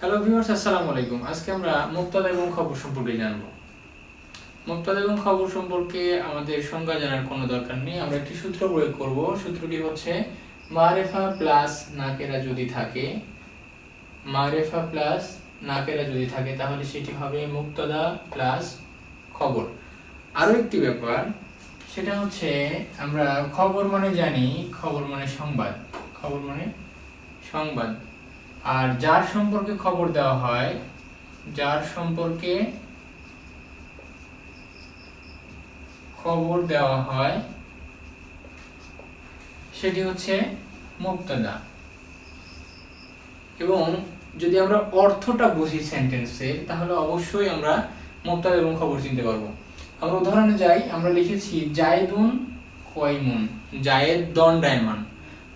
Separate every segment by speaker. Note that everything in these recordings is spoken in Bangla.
Speaker 1: হ্যালো ভিউয়ার্স আসসালামু আলাইকুম। আজকে আমরা মুক্তাদা এবং খবর সম্পর্কে জানব। মুক্তাদা এবং খবর সম্পর্কে আমাদের সংজ্ঞা জানার কোনো দরকার নেই। আমরা একটি সূত্র প্রয়োগ করব। সূত্রটি হচ্ছে, মারেফা প্লাস নাকেরা যদি থাকে, মারেফা প্লাস নাকেরা যদি থাকে, তাহলে সেটি হবে মুক্তাদা প্লাস খবর। আরও একটি ব্যাপার, সেটা হচ্ছে, আমরা খবর মানে জানি, খবর মানে সংবাদ। খবর মানে সংবাদ। আর যার সম্পর্কে খবর দেওয়া হয়, যার সম্পর্কে খবর দেওয়া হয়, সেটি হচ্ছে মুক্তাদা। এবং যদি আমরা অর্থটা বুঝি সেন্টেন্সের তাহলে অবশ্যই আমরা মুক্তাদা এবং খবর চিনতে পারব। আমরা উদাহরণে যাই, আমরা লিখেছি, জায়েদুন কয়মুন জায়েদ দণ্ডায়মান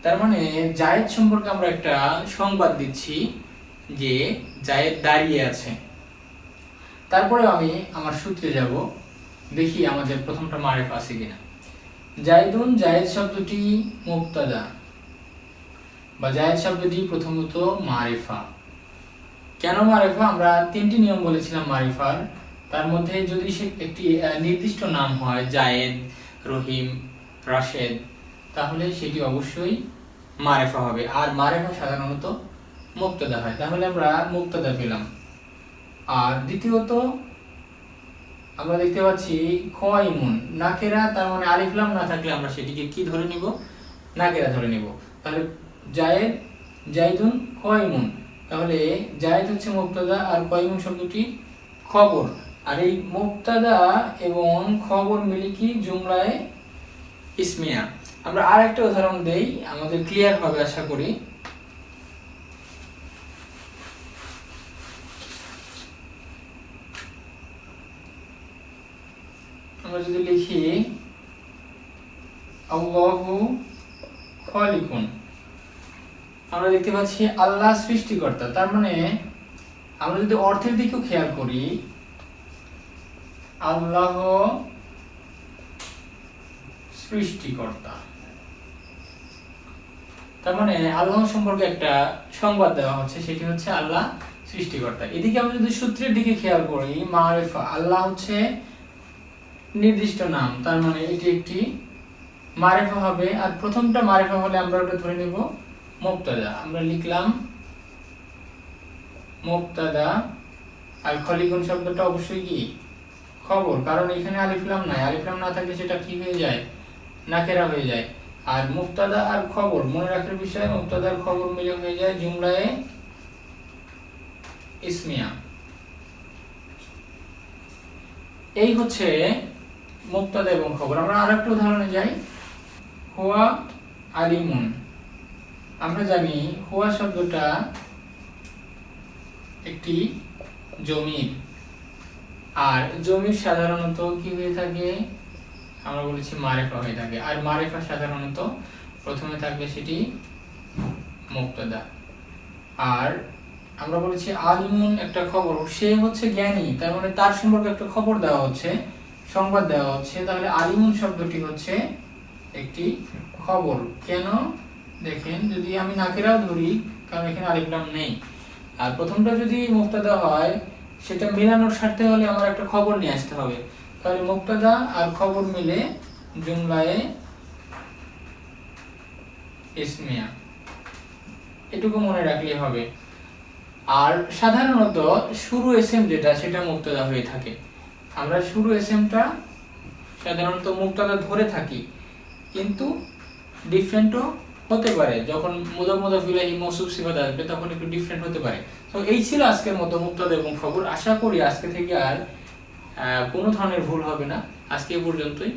Speaker 1: তার মানে জায়েদ সম্পর্কে আমরা একটা সংবাদ দিচ্ছি যে জায়েদ দাঁড়িয়ে আছে। তারপরে আমি আমার সূত্রে যাব, দেখি আমাদের প্রথমটা মারেফ আছে কিনা। জায়দুন জায়েদ শব্দটি মুক্তাদা বা জায়েদ শব্দটি প্রথমত মারেফা। কেন মারেফা? আমরা তিনটি নিয়ম বলেছিলাম মারিফার। তার মধ্যে যদি সে একটি নির্দিষ্ট নাম হয়, জায়েদ, রহিম, রাশেদ তাহলে সেটি অবশ্যই মারেফা হবে। আর মারেফা সাধারণত মুক্তদা হয়। তাহলে আমরা মুক্তদা পেলাম। আর দ্বিতীয়ত, আমরা দেখতে পাচ্ছি খয়মুন নাকেরা, তার মানে আলিফলাম না থাকলে আমরা সেটিকে কি ধরে নিব? নাকেরা ধরে নিব। তাহলে জায়েদ, জাইদুন কয়মুন তাহলে জায়েদ হচ্ছে মুক্তদা আর কয়মুন শব্দটি খবর। আর এই মুক্তাদা এবং খবর মিলে কি? জুমলায় ইসমিয়া। আমরা আর একটা উদাহরণ দেই, আমাদের ক্লিয়ার হবে আশা করি। আমরা যদি লিখি, আল্লাহু খালিকুন। আমরা দেখতে পাচ্ছি আল্লাহ সৃষ্টিকর্তা। তার মানে আমরা যদি অর্থের দিকেও খেয়াল করি, আল্লাহ সৃষ্টিকর্তা। তার মানে আল্লাহ সম্পর্কে একটা সংবাদ দেওয়া হচ্ছে, সেটি হচ্ছে আল্লাহ সৃষ্টিকর্তা। এদিকে আমরা যদি সূত্রের দিকে খেয়াল করি, মারেফা, আল্লাহ হচ্ছে নির্দিষ্ট নাম, তার মানে এটি একটি মারেফা হবে। আর প্রথমটা মারেফা হলে আমরা ওটা ধরে নেব মুক্তাদা। আমরা লিখলাম মুক্তাদা। আর খলিগুন শব্দটা অবশ্যই কি? খবর, কারণ এখানে আলিফলাম নাই। আলিফলাম না থাকলে সেটা কি হয়ে যায়? নাকেরা হয়ে যায়। আর মুক্তাদা আর খবর, মনে রাখার বিষয় মুক্তাদার খবর মিলে হয়ে যায় জুমলায় ইসমিয়া। এই হচ্ছে মুক্তাদা এবং খবর। আমরা আরেকটা উদাহরণে যাই। হুয়া আলিমুন। আমরা জানি হুয়া শব্দটা একটি জমির। আর জমির সাধারণত কি হয়ে থাকে? আমরা বলেছি মারেফা হয়ে থাকে। আর মারেফা সাধারণত প্রথমে থাকবে সেটি মুক্তদা। আর আমরা বলেছি আলিমুন একটা খবর, সে হচ্ছে জ্ঞানী, তার মানে তার সম্পর্কে একটা খবর দেওয়া হচ্ছে, সংবাদ দেওয়া হচ্ছে। তাহলে আলিমুন শব্দটি হচ্ছে একটি খবর। কেন? দেখেন, যদি আমি নাকেরাও ধরি, কারণ এখানে আলিফলাম নেই। আর প্রথমটা যদি মুক্তাদা হয়, সেটা মেলানোর স্বার্থে হলে আমার একটা খবর নিয়ে আসতে হবে। তাহলে মুক্তাদা আর খবর মিলে জুমলায় ইসমিয়া। এটুকু মনে রাখলেই হবে। আর সাধারণত শুরু এসএম যেটা, সেটা মুক্তাদা হয়ে থাকে। আমরা শুরু এসএমটা সাধারণত মুক্তাদা ধরে থাকি। কিন্তু ডিফারেন্টও হতে পারে। যখন মুদা মুদা ফিলাহি মৌসুফ সিফাত আসবে, তখন একটু ডিফারেন্ট হতে পারে। তো এই ছিল আজকের মতো মুক্তাদা এবং খবর। আশা করি আজকে থেকে আর কোনো ধরনের ভুল হবে না। আজকে পর্যন্তই।